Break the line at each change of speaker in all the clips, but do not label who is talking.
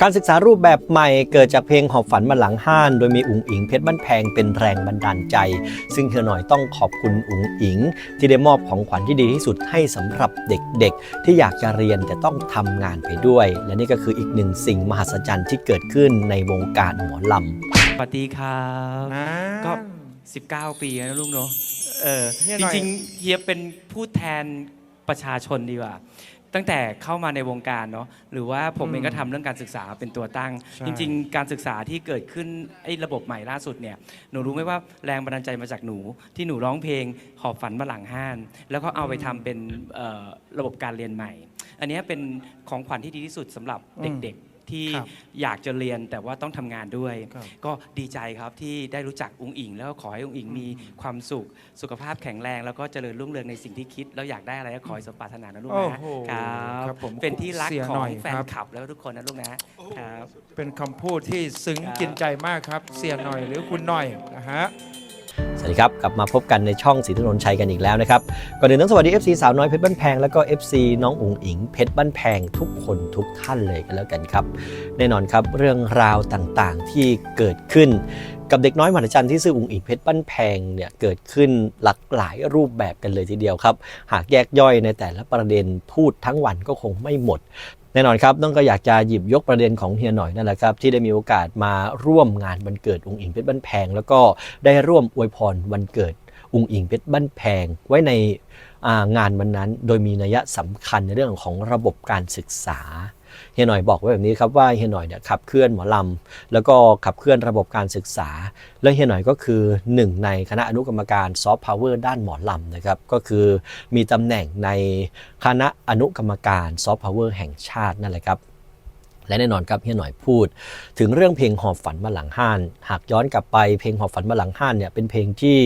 การศึกษารูปแบบใหม่เกิดจากเพลงหอบฝันมาหลังห้าน โดยมีอุ๋งอิงเพชรบ้านแพงเป็นแรงบันดาลใจ ซึ่งเธอหน่อยต้องขอบคุณอุ๋งอิง ที่ได้มอบของขวัญที่ดีที่สุดให้สำหรับเด็กๆ ที่อยากจะเรียนแต่ต้องทำงานไปด้วย และนี่ก็คืออีกหนึ่งสิ่งมหัศจรรย์ที่เกิดขึ้นในวงการหมอลำ
สวัสดีครับ
อ่า
ก็19 ปีแล้วนะลูกเนาะเออ
เฮีย
จ
หน่อย
ริงๆเฮียเป็นผู้แทนประชาชนดีกว่า ตั้งแต่เข้ามาในวงการเนาะหรือว่าผมเองก็ทำเรื่องการศึกษาเป็นตัวตั้ง
ใช่
จริง ๆ การศึกษาที่เกิดขึ้นไอ้ระบบใหม่ล่าสุดเนี่ยหนูรู้ไหมว่าแรงบันดาลใจมาจากหนู ที่หนูร้องเพลงหอบฝันมาหลังห้าน แล้วก็เอาไปทำเป็นเอ่อระบบการเรียนใหม่ อันเนี้ยเป็นของขวัญที่ดีที่สุดสำหรับเด็กๆ ที่
ครับ
อยากจะเรียนแต่ว่าต้องทำงานด้วย
ครับ
ก็ดีใจครับที่ได้รู้จักองค์อิง แล้วก็ขอให้องค์อิงมีความสุขสุขภาพแข็งแรง แล้วก็เจริญรุ่งเรืองในสิ่งที่คิด แล้วอยากได้อะไรก็ขอให้สมปรารถนานะลูก
โอ้
นะ
โห
ครับ
ครับผม
เป็นที่รัก
เสีย
ขอ
หน่
ง
อย
แฟน
ครับ
คลับแล้วทุกคนนะลูกนะครับ
เป็นคำพูดที่ซึ้ง
ครับ
กินใจมากครับ เสียหน่อยหรือคุณหน่อยนะฮะ
สวัสดีครับกลับมาพบกันในช่องสีถนนชัยกันอีกแล้วนะครับก่อนอื่นต้องสวัสดี FC สาวน้อยเพชรบ้านแพงแล้วก็ FC น้องอุ๋งอิงเพชรบ้านแพงทุกคนทุกท่านเลยกันแล้วกันครับ แน่นอนครับเรื่องราวต่างๆที่เกิดขึ้นกับเด็กน้อยมหัศจรรย์ที่ชื่ออุ๋งอิงเพชรบ้านแพงเนี่ยเกิดขึ้นหลากหลายรูปแบบกันเลยทีเดียวครับ หากแยกย่อยในแต่ละประเด็นพูดทั้งวันก็คงไม่หมด แน่นอนครับต้องก็อยากจะหยิบยกประเด็นของเฮียหน่อยนั่นแหละครับที่ได้มีโอกาสมาร่วมงานวันเกิดองค์อิงเพชรบ้านแพง แล้วก็ได้ร่วมอวยพรวันเกิดองค์อิงเพชรบ้านแพง ไว้ในงานวันนั้น โดยมีนัยสำคัญในเรื่องของระบบการศึกษา เฮียหน่อยบอกไว้แบบนี้ครับว่าเฮียหน่อยเนี่ยขับเคลื่อนหมอลำแล้วก็ขับเคลื่อนระบบการศึกษา และเฮียหน่อยก็คือหนึ่งในคณะอนุกรรมการซอฟต์พาวเวอร์ด้านหมอลำนะครับก็คือมีตำแหน่งในคณะอนุกรรมการซอฟต์พาวเวอร์แห่งชาตินั่นแหละครับและแน่นอนครับเฮียหน่อยพูด ถึงเรื่องเพลงหอบฝันมาหลังห้าน หากย้อนกลับไปเพลงหอบฝันมาหลังห้านเนี่ยเป็นเพลงที่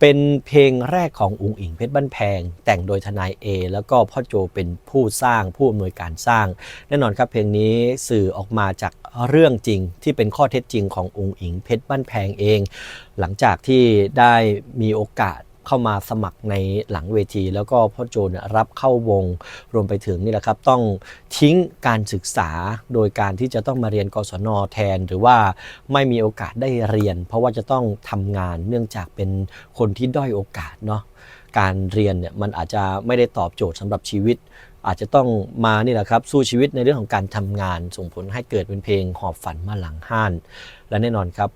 เป็นเพลงแรกของอุ๋งอิงเพชรบ้านแพง แต่งโดยทนายเอแล้วก็พ่อโจเป็นผู้สร้างผู้อำนวยการสร้าง แน่นอนครับเพลงนี้สื่อออกมาจากเรื่องจริงที่เป็นข้อเท็จจริงของอุ๋งอิงเพชรบ้านแพงเอง หลังจากที่ได้มีโอกาส เข้ามาสมัครในหลังเวที แล้วก็พ่อโจนรับเข้าวงรวมไปถึงนี่แหละครับ ต้องทิ้งการศึกษาโดยการที่จะต้องมาเรียนกศนแทน หรือว่าไม่มีโอกาสได้เรียน เพราะว่าจะต้องทำงานเนื่องจากเป็นคนที่ด้อยโอกาสเนาะการเรียนเนี่ยมันอาจจะไม่ได้ตอบโจทย์สำหรับชีวิต อาจจะต้องมานี่แหละครับสู้ชีวิตในเรื่องของการทำงานส่งผลให้เกิดเป็นเพลงหอบฝันมาหลังห้าน และแน่นอนครับ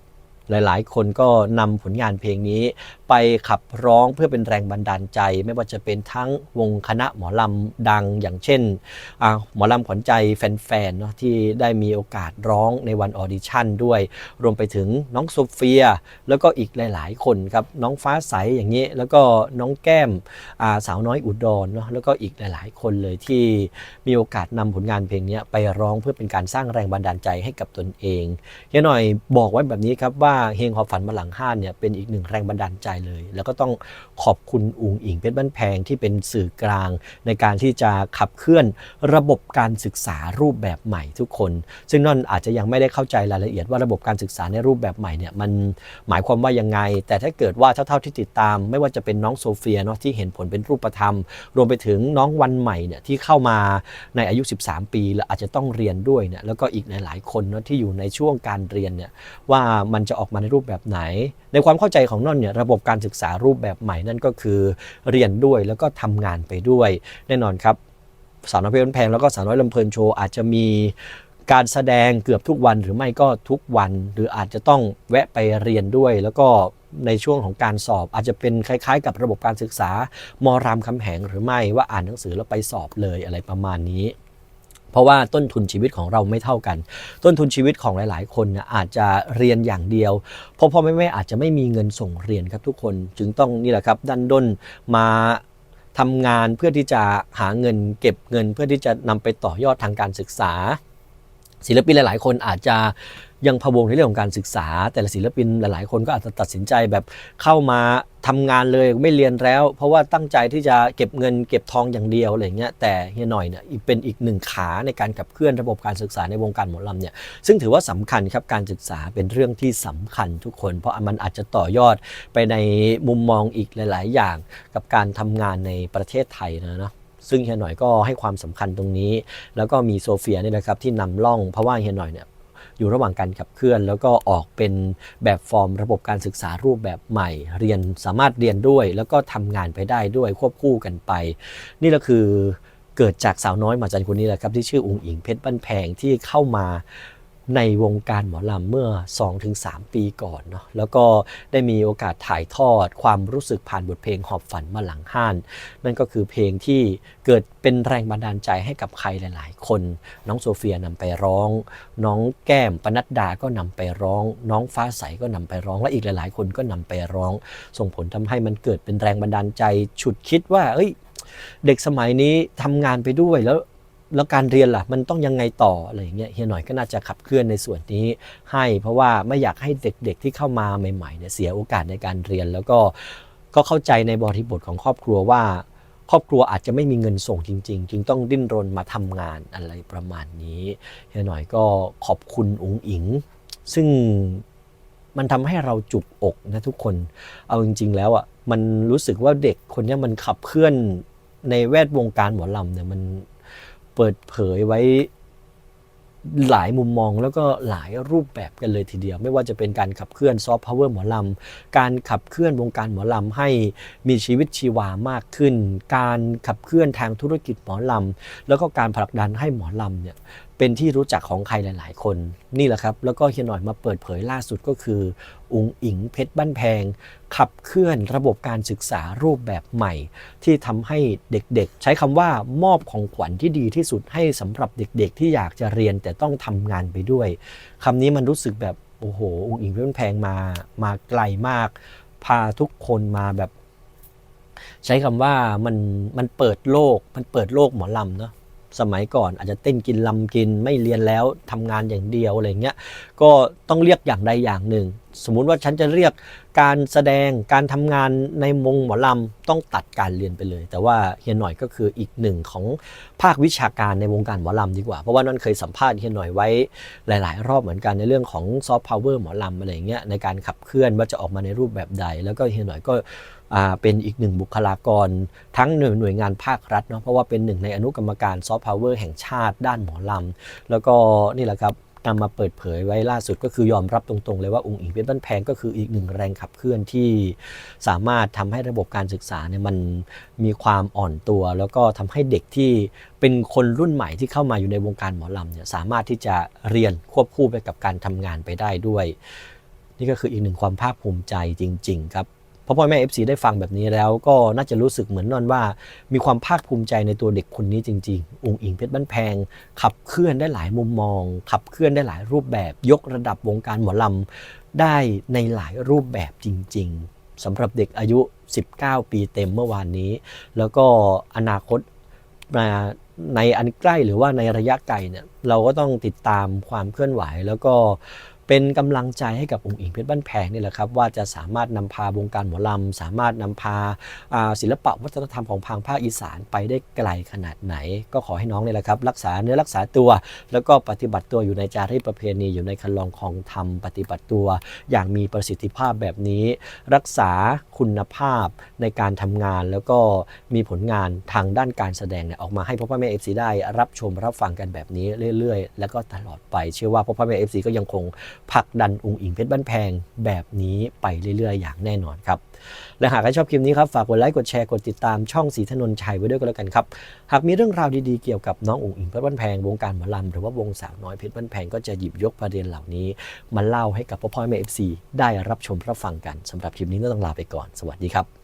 หลายๆ คนก็นำผลงานเพลงนี้ ไปขับร้องเพื่อเป็นแรงบันดาลใจ ไม่ว่าจะเป็นทั้งวงคณะหมอลำดังอย่างเช่นอ่าหมอลำขวัญใจแฟนๆเนาะที่ได้มีโอกาสร้องในวันออดิชั่นด้วย รวมไปถึงน้องโซเฟีย แล้วก็อีกหลาย ๆ คนครับน้องฟ้าใสอย่างนี้ แล้วก็น้องแก้มอ่าสาวน้อยอุดรเนาะแล้วก็อีกหลาย ๆ คนเลยที่มีโอกาสนำผลงานเพลงนี้ไปร้องเพื่อเป็นการสร้างแรงบันดาลใจให้กับตนเองเฮียหน่อยบอกไว้แบบนี้ครับว่าเฮงหอบฝันมาหลังห้านเนี่ยเป็นอีกหนึ่งแรงบันดาลใจเลย แล้วก็ต้องขอบคุณอุงอิงเพชรบ้านแพงที่เป็นสื่อกลาง ในการที่จะขับเคลื่อนระบบการศึกษารูปแบบใหม่ทุกคน ซึ่งนั่นอาจจะยังไม่ได้เข้าใจรายละเอียดว่าระบบการศึกษาในรูปแบบใหม่เนี่ยมันหมายความว่ายังไง แต่ถ้าเกิดว่าเท่าๆที่ติดตาม ไม่ว่าจะเป็นน้องโซเฟียเนาะที่เห็นผลเป็นรูปธรรม รวมไปถึงน้องวันใหม่เนี่ยที่เข้ามาในอายุ 13 ปี และอาจจะต้องเรียนด้วยเนี่ยแล้วก็อีกหลายๆคนเนาะที่อยู่ในช่วงการเรียนเนี่ยว่ามันจะออกมาในรูปแบบไหน ในความเข้าใจของนนเนี่ยระบบการศึกษารูปแบบใหม่นั่นก็คือเรียนด้วยแล้วก็ทำงานไปด้วย แน่นอนครับสาวน้อยเพชรบ้านแพงแล้วก็สาวน้อยลำเพลินโชว์อาจจะมีการแสดงเกือบทุกวันหรือไม่ก็ทุกวัน หรืออาจจะต้องแวะไปเรียนด้วย แล้วก็ในช่วงของการสอบอาจจะเป็นคล้ายๆ กับระบบการศึกษามรามคำแหงหรือไม่ว่าอ่านหนังสือแล้วไปสอบเลยอะไรประมาณนี้ เพราะว่าต้นทุนชีวิตของเราไม่เท่ากัน ต้นทุนชีวิตของหลาย ๆ คนนะอาจจะเรียนอย่างเดียวเพราะพ่อแม่แม่อาจจะไม่มีเงินส่งเรียนครับทุกคนจึงต้องนี่แหละครับดันด้นมาทำงานเพื่อที่จะหาเงินเก็บเงิน เพื่อที่จะนำไปต่อยอดทางการศึกษา ศิลปินหลาย ๆ คนอาจจะยังพะวงในเรื่องของการศึกษา แต่ละศิลปินหลายๆ คนก็อาจจะตัดสินใจแบบเข้ามาทำงานเลยไม่เรียนแล้ว เพราะว่าตั้งใจที่จะเก็บเงินเก็บทองอย่างเดียวอะไรเงี้ยแต่เฮียหน่อยเนี่ยเป็นอีกหนึ่งขาในการขับเคลื่อนระบบการศึกษาในวงการหมอลำเนี่ยซึ่งถือว่าสำคัญครับการศึกษาเป็นเรื่องที่สำคัญทุกคน เพราะมันอาจจะต่อยอดไปในมุมมองอีกหลาย ๆ อย่าง กับการทำงานในประเทศไทยนะเนาะซึ่งเฮียหน่อยก็ให้ความสำคัญตรงนี้ แล้วก็มีโซเฟียเนี่ยนะครับที่นำล่องเพราะว่าเฮียหน่อยเนี่ย อยู่ระหว่างการขับเคลื่อน แล้วก็ออกเป็นแบบฟอร์มระบบการศึกษารูปแบบใหม่ เรียนสามารถเรียนด้วย แล้วก็ทำงานไปได้ด้วยควบคู่กันไป นี่ก็คือเกิดจากสาวน้อยหมาจันคนนี้แหละครับที่ชื่ออุงอิงเพชรบ้านแพงที่เข้ามา ในวงการหมอลำเมื่อ 2-3 ปีก่อนเนาะแล้วก็ได้มีโอกาสถ่ายทอดความรู้สึกผ่านบทเพลงหอบฝันมาหลังห้าน นั่นก็คือเพลงที่เกิดเป็นแรงบันดาลใจให้กับใครหลาย ๆ คน น้องโซเฟียนำไปร้อง น้องแก้มปนัดดาก็นำไปร้อง น้องฟ้าใสก็นำไปร้องและอีกหลาย ๆ คนก็นำไปร้อง ส่งผลทำให้มันเกิดเป็นแรงบันดาลใจ ฉุดคิดว่า เอ้ย เด็กสมัยนี้ทำงานไปด้วยแล้ว แล้วการเรียนล่ะมันต้องยังไงต่ออะไรอย่างเงี้ยเฮียหน่อยก็น่าจะขับเคลื่อนในส่วนนี้ให้ เพราะว่าไม่อยากให้เด็กๆที่เข้ามาใหม่ๆเนี่ยเสียโอกาสในการเรียน แล้วก็ก็เข้าใจในบริบทของครอบครัวว่า ครอบครัวอาจจะไม่มีเงินส่งจริง ๆ จึงต้องดิ้นรนมาทำงานอะไรประมาณนี้เฮียหน่อยก็ขอบคุณอุ๋งอิง ซึ่งมันทำให้เราจุบอกนะทุกคน เอาจริง ๆ แล้วอะ มันรู้สึกว่าเด็กคนนี้มันขับเคลื่อนในแวดวงการหมอลำเนี่ยมัน เปิดเผยไว้หลายมุมมองแล้วก็หลายรูปแบบกันเลยทีเดียว ไม่ว่าจะเป็นการขับเคลื่อนซอฟต์พาวเวอร์หมอลำ การขับเคลื่อนวงการหมอลำให้มีชีวิตชีวามากขึ้น การขับเคลื่อนทางธุรกิจหมอลำ แล้วก็การผลักดันให้หมอลำเนี่ย เป็นที่รู้จักของใครหลาย ๆ คน นี่แหละครับ แล้วก็เฮียหน่อยมาเปิดเผยล่าสุดก็คืออุงอิงเพชรบ้านแพง ขับเคลื่อนระบบการศึกษารูปแบบใหม่ ที่ทำให้เด็กๆ ใช้คำว่ามอบของขวัญที่ดีที่สุดให้สำหรับเด็กๆ ที่อยากจะเรียนแต่ต้องทำงานไปด้วยคำนี้มันรู้สึกแบบโอ้โหอุงอิงเพชรบ้านแพงมามาไกลมาก พาทุกคนมาแบบ ใช้คำว่ามันมันเปิดโลกมันเปิดโลกหมอลำเนาะ สมัยก่อน อาจจะเต้นกินลำกินไม่เรียนแล้วทำงานอย่างเดียวอะไรเงี้ยก็ต้องเรียกอย่างใดอย่างหนึ่ง สมมุติว่าฉันจะเรียกการแสดงการทำงานในวงหมอลำต้องตัดการเรียนไปเลย แต่ว่าเฮียหน่อยก็คืออีกหนึ่งของภาควิชาการในวงการหมอลำดีกว่า เพราะว่านั่นเคยสัมภาษณ์เฮียหน่อยไว้หลาย ๆ รอบเหมือนกันในเรื่องของซอฟต์พาวเวอร์หมอลำอะไรเงี้ยในการขับเคลื่อนว่าจะออกมาในรูปแบบใด แล้วก็เฮียหน่อยก็ เป็นอีกหนึ่งบุคลากร ทั้งหน่วยหน่วยงานภาครัฐเนาะเพราะว่าเป็นหนึ่งในอนุกรรมการซอฟต์พาวเวอร์แห่งชาติด้านหมอลำ แล้วก็นี่แหละครับนำมาเปิดเผยไว้ล่าสุดก็คือยอมรับตรงๆ เลยว่าองค์อิงเพชรบ้านแพงก็คืออีกหนึ่งแรงขับเคลื่อนที่สามารถทำให้ระบบการศึกษาเนี่ยมันมีความอ่อนตัว แล้วก็ทำให้เด็กที่เป็นคนรุ่นใหม่ที่เข้ามาอยู่ในวงการหมอลำเนี่ยสามารถที่จะเรียนควบคู่ไปกับการทำงานไปได้ด้วย นี่ก็คืออีกหนึ่งความภาคภูมิใจจริง ๆ ครับ พราะพ่อแม่ FC ได้ฟังแบบนี้แล้วก็น่าจะรู้สึกเหมือนนอนว่า มีความภาคภูมิใจในตัวเด็กคนนี้จริง ๆ องค์อิงเพชรบ้านแพง ขับเคลื่อนได้หลายมุมมอง ขับเคลื่อนได้หลายรูปแบบ ยกระดับวงการหมอลำได้ในหลายรูปแบบจริง ๆสำหรับเด็กอายุ 19 ปีเต็มเมื่อวานนี้ แล้วก็อนาคตมาในอันใกล้หรือว่าในระยะไกลเนี่ยเราก็ต้องติดตามความเคลื่อนไหวแล้วก็ เป็นกำลังใจให้กับองค์อิงเพชรบ้านแพงนี่แหละครับว่าจะสามารถนำพาวงการหมอลำสามารถนำพาอ่าศิลปะวัฒนธรรมของทางภาคอีสานไปได้ไกลขนาดไหน ก็ขอให้น้องนี่แหละครับรักษาเนื้อรักษาตัว แล้วก็ปฏิบัติตัวอยู่ในจารีตประเพณีอยู่ในคันลองของธรรมปฏิบัติตัว อย่างมีประสิทธิภาพแบบนี้ รักษาคุณภาพในการทำงาน แล้วก็มีผลงานทางด้านการแสดงเนี่ยออกมาให้พ่อพ่อแม่เอฟซีได้รับชมรับฟังกันแบบนี้เรื่อยๆ แล้วก็ตลอดไปเชื่อว่าพ่อพ่อแม่เอฟซีก็ยังคงผลักดันองค์อิงเพชรบ้านแพงแบบนี้ไปเรื่อยๆ อย่างแน่นอนครับ และหากใครชอบคลิปนี้ครับ ฝากกดไลค์กดแชร์กดติดตามช่องสีถนนชัยไว้ด้วยก็แล้วกันครับ หากมีเรื่องราวดีๆเกี่ยวกับน้ององค์อิงเพชรบ้านแพงวงการหมอลำหรือว่าวงสาวน้อยเพชรบ้านแพงก็จะหยิบยกประเด็นเหล่านี้มาเล่าให้กับพ่อพ่อแม่เอฟซีได้รับชมรับฟังกันสำหรับคลิปนี้ต้องลาไปก่อน สวัสดีครับ